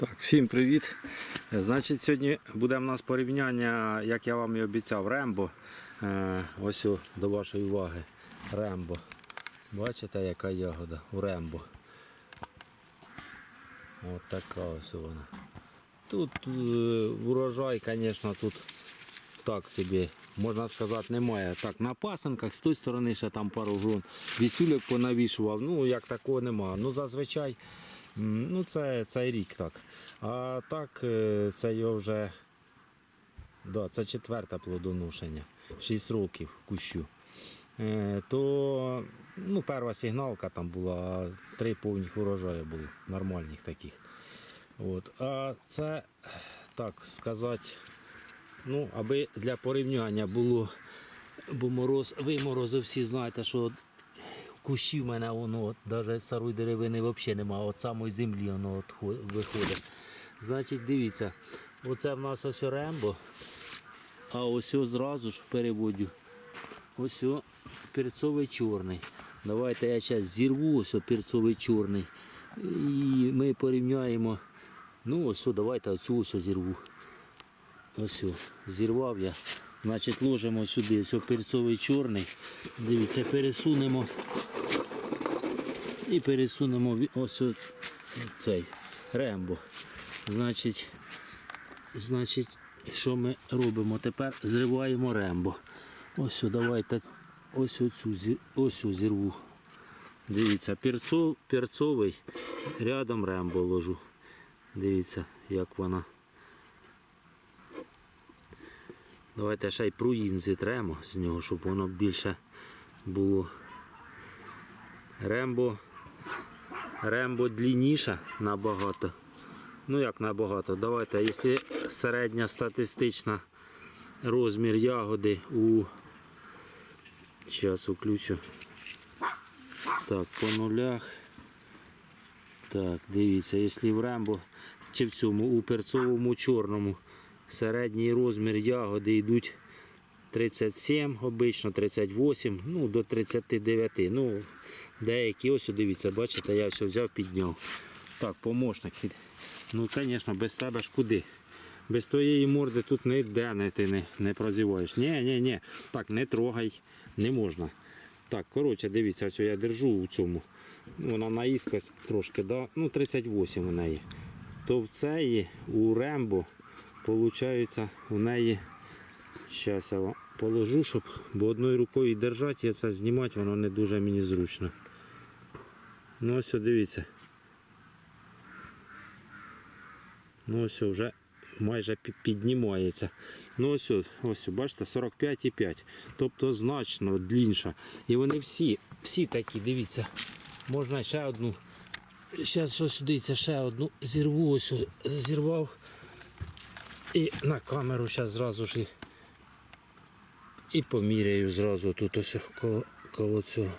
Так, всім привіт. Е, Значить, сьогодні буде в нас порівняння, як я вам і обіцяв, Рембо. Е, Ось до вашої уваги. Рембо. Бачите, яка ягода у Рембо. От така ось вона. Тут е, урожай, звісно, тут так собі, можна сказати, немає. Так, на пасанках, з тої сторони ще там пару грон. Вісюлек понавішував, ну як такого немає. Ну зазвичай ну, це, це рік так. А так, е, це його вже да, це четверте плодоношення. 6 років кущу. Е, То ну, перша сигналка там була, три повних урожаю було, нормальних таких. От. А це, так сказати, ну, аби для порівняння було, бо мороз, ви морози всі знаєте, що кущі в мене воно, навіть старої деревини взагалі немає, от самої землі воно виходить. Значить, дивіться, оце в нас ось рембо, а ось зразу ж переводю. Ось перцовий чорний. Давайте я зараз зірву ось перцовий чорний. І ми порівняємо. Ну ось, давайте оцю ось зірву. Ось, зірвав я. Значить, ложимо сюди ось перцовий чорний. Дивіться, пересунемо. І пересунемо ось цей рембо. Значить, значить, що ми робимо? Тепер зриваємо рембо. Ось, давайте ось оцю ось зірву. Дивіться, перцов, перцовий рядом рембо ложу. Дивіться, як вона. Давайте ще й пруїн зітремо з нього, щоб воно більше було. Рембо. Рембо длинніша набагато. Ну як набагато. Давайте, якщо середня статистична розмір ягоди у. Зараз включу. Так, по нулях. Так, дивіться, якщо в рембо чи в цьому у перцовому чорному середній розмір ягоди йдуть 37, обично 38, ну до 39. Ну, деякі ось дивіться, бачите, я все взяв, підняв. Так, помощник. Ну, звісно, без тебе ж куди? Без твоєї морди тут ніде не, ти не, не прозіваєш. Ні, ні, ні. Так, не трогай, не можна. Так, коротше, дивіться, ось я держу у цьому. Вона наїскось трошки, да? ну 38 у неї. То в цеї у Рембо, виходить, у неї. Зараз я вам положу, щоб бо одною рукою держати, я це знімати, воно не дуже мені зручно. Ну ось дивіться. Ну ось вже майже піднімається. Ну ось, ось, бачите, 45,5. Тобто значно длінша. І вони всі, всі такі, дивіться. Можна ще одну. Зараз щось дивіться, ще одну зірву, ось зірвав. І на камеру зараз зразу ж і, поміряю зразу тут ось коло, цього.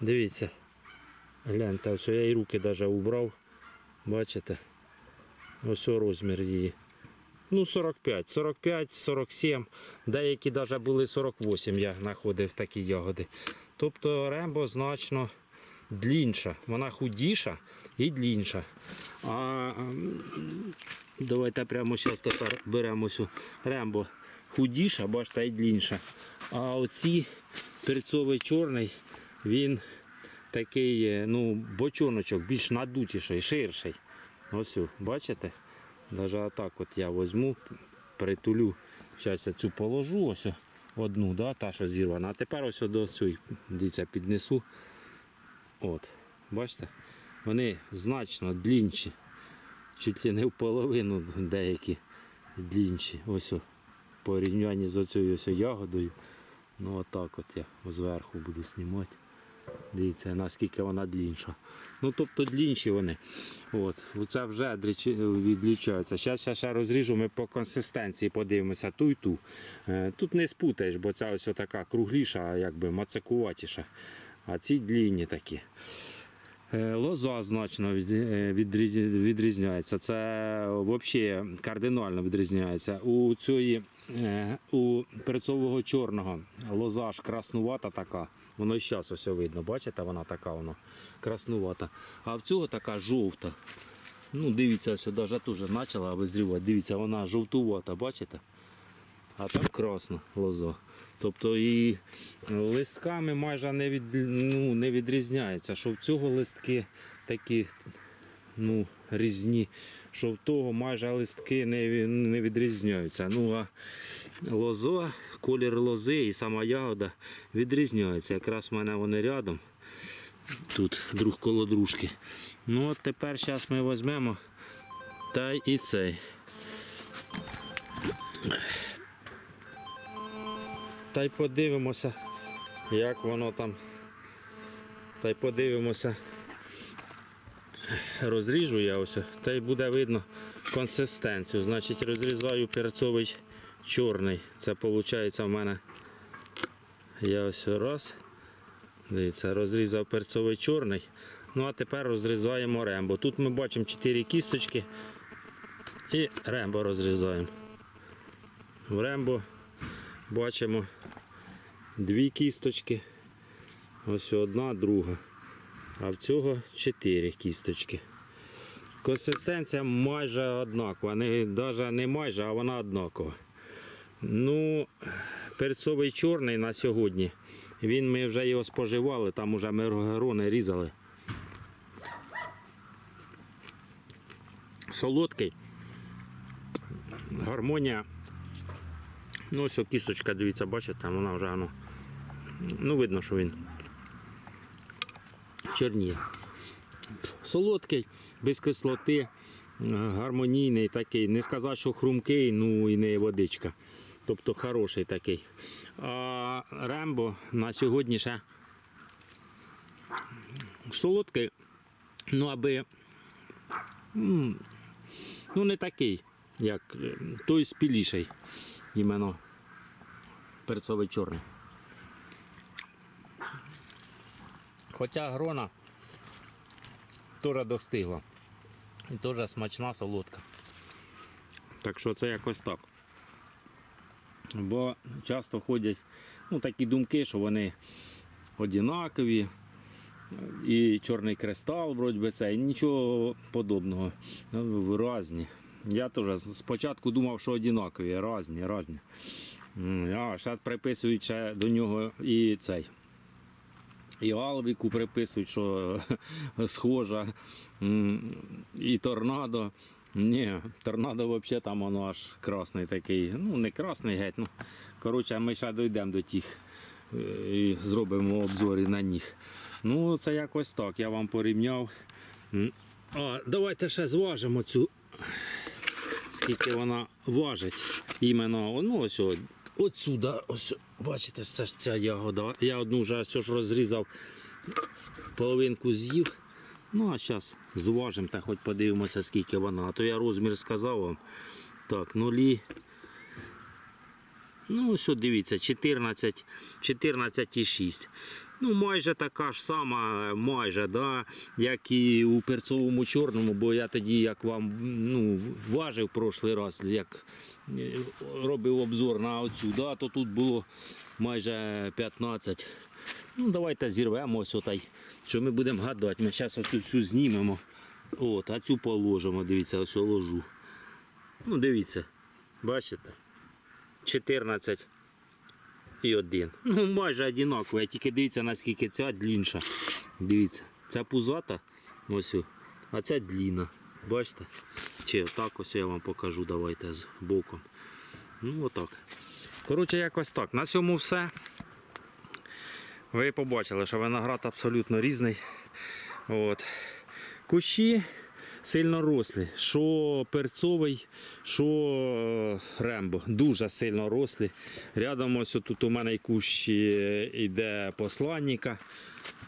Дивіться. Гляньте, ось я і руки навіть убрав. Бачите? Ось розмір її. Ну, 45, 45, 47. Деякі навіть були 48, я знаходив такі ягоди. Тобто рембо значно длінша. Вона худіша і длінша. А давайте прямо зараз тепер беремо цю рембо худіша, бачите, і длінша. А оці перцовий чорний, він такий, е, ну, бочоночок, більш надутіший, ширший. Ось, бачите? Навіть отак от я візьму, притулю. Зараз я цю положу, ось одну, да, та, що зірвана. А тепер ось до цієї, дивіться, піднесу. От, бачите? Вони значно длінші. Чуть ли не в половину деякі длінші. Ось порівнянні з оцією ось ягодою. Ну отак от я зверху буду знімати. Дивіться, наскільки вона длінша. Ну, тобто длінші вони. От. Це вже відлічається. Зараз я ще розріжу, ми по консистенції подивимося ту і ту. Е, Тут не спутаєш, бо ця ось така кругліша, якби мацакуватіша. А ці длінні такі. Е, Лоза значно е, відріз- відрізняється. Це взагалі кардинально відрізняється. У цієї е, у перцового чорного лоза ж краснувата така. Воно і зараз ось видно, бачите, вона така воно краснувата. А в цього така жовта. Ну, дивіться, ось навіть теж почала визрівати. Дивіться, вона жовтувата, бачите? А там красна лоза. Тобто і листками майже не, від, ну, не відрізняється, що в цього листки такі ну, різні, що в того майже листки не, не відрізняються. Ну а лоза, колір лози і сама ягода відрізняються. Якраз в мене вони рядом. Тут друг коло дружки. Ну от тепер зараз ми візьмемо та і цей. Та й подивимося, як воно там. Та й подивимося. Розріжу я ось, та й буде видно консистенцію. Значить, розрізаю перцовий чорний. Це виходить в мене. Я ось раз. Дивіться, розрізав перцовий чорний. Ну а тепер розрізаємо рембо. Тут ми бачимо 4 кісточки і рембо розрізаємо. В рембо бачимо дві кісточки. Ось одна, друга. А в цього чотири кісточки. Консистенція майже однакова. Не, навіть не майже, а вона однакова. Ну, перцовий чорний на сьогодні. Він ми вже його споживали, там уже ми горони різали. Солодкий. Гармонія. Ну, ось кісточка, дивіться, бачите, там вона вже ну, ну видно, що він чорніє. Солодкий, без кислоти, е, гармонійний такий. Не сказати, що хрумкий, ну і не водичка. Тобто хороший такий. А Рембо на сьогодні ще солодкий, ну аби ну не такий, як той спіліший, іменно перцовий чорний. Хоча грона теж достигла. І теж смачна солодка. Так що це якось так. Бо часто ходять ну, такі думки, що вони однакові. І чорний кристал, вроді би це, і нічого подобного. Ну, Разні. Я теж спочатку думав, що однакові, різні, різні. А зараз приписують ще до нього і цей. І Алвіку приписують, що схожа. І торнадо. Ні, торнадо взагалі там воно аж красний такий. Ну, не красний геть. Ну, коротше, ми ще дійдемо до тих е, і зробимо обзори на них. Ну, це якось так. Я вам порівняв. А, давайте ще зважимо цю, скільки вона важить. Іменно, ну ось отсюда, ось, бачите, це ж ця ягода. Я одну вже все ж розрізав, половинку з'їв. Ну, а зараз зважимо та хоч подивимося, скільки вона. А то я розмір сказав вам. Так, нулі. Ну, що дивіться, 14, 14,6. Ну, майже така ж сама, майже, да, як і у перцовому чорному, бо я тоді, як вам ну, важив прошлий раз, як е, робив обзор на оцю, да, то тут було майже 15. Ну, давайте зірвемо ось отай, що ми будемо гадати. Ми зараз оцю цю знімемо. От, а цю положимо, дивіться, ось ложу. Ну, дивіться, бачите? 14 і 1. Ну, майже одинаково. Тільки дивіться, наскільки ця длінша. Дивіться, ця пузата, ось, а ця длінна. Бачите? Чи отак ось я вам покажу, давайте з боком. Ну, отак. Коротше, якось так. На цьому все. Ви побачили, що виноград абсолютно різний. От. Кущі сильно рослі. Що перцовий, що е, рембо. Дуже сильно рослі. Рядом ось тут у мене кущ е, йде посланника.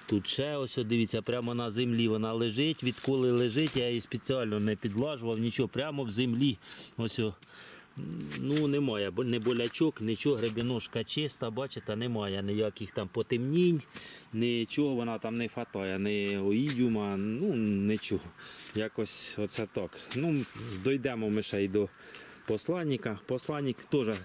Тут ще ось, дивіться, прямо на землі вона лежить. Відколи лежить, я її спеціально не підлажував, нічого, прямо в землі. Ось Ну, немає не болячок, нічого, гребіножка чиста, бачите, немає ніяких там потемнінь, нічого вона там не хватає, ні оїдіума, ну нічого. Якось оце так. Ну, дійдемо ми ще й до посланника. Посланник теж е,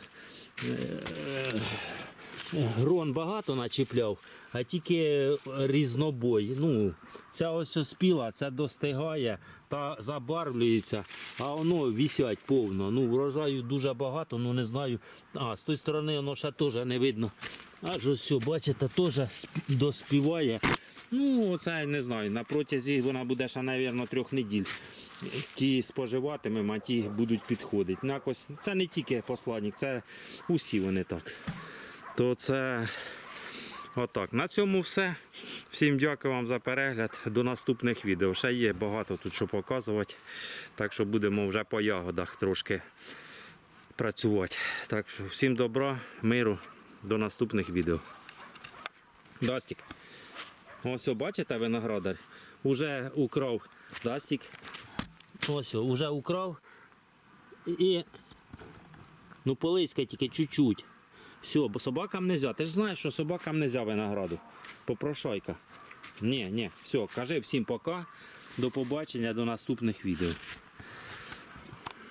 грон багато начіпляв, а тільки різнобой. Ну, ця ось спіла, це достигає та забарвлюється, а воно вісять повно. Ну, врожаю дуже багато, ну не знаю. А, з тої сторони воно ще теж не видно. Аж ось, бачите, теж доспіває. Ну, це не знаю. На протязі вона буде ще, мабуть, трьох неділь. Ті споживатимемо, а ті будуть підходити. Це не тільки посланник, це усі вони так. То це отак. На цьому все. Всім дякую вам за перегляд. До наступних відео. Ще є багато тут що показувати. Так що будемо вже по ягодах трошки працювати. Так що всім добра, миру, до наступних відео. Дастік. Ось, бачите, виноградар. Уже украв Дастік. Ось, уже украв. І. Ну, полиська тільки чуть-чуть. Все, бо собакам не можна. Ти ж знаєш, що собакам не можна винограду. Попрошайка. Ні, ні, все, кажи всім пока. До побачення, до наступних відео.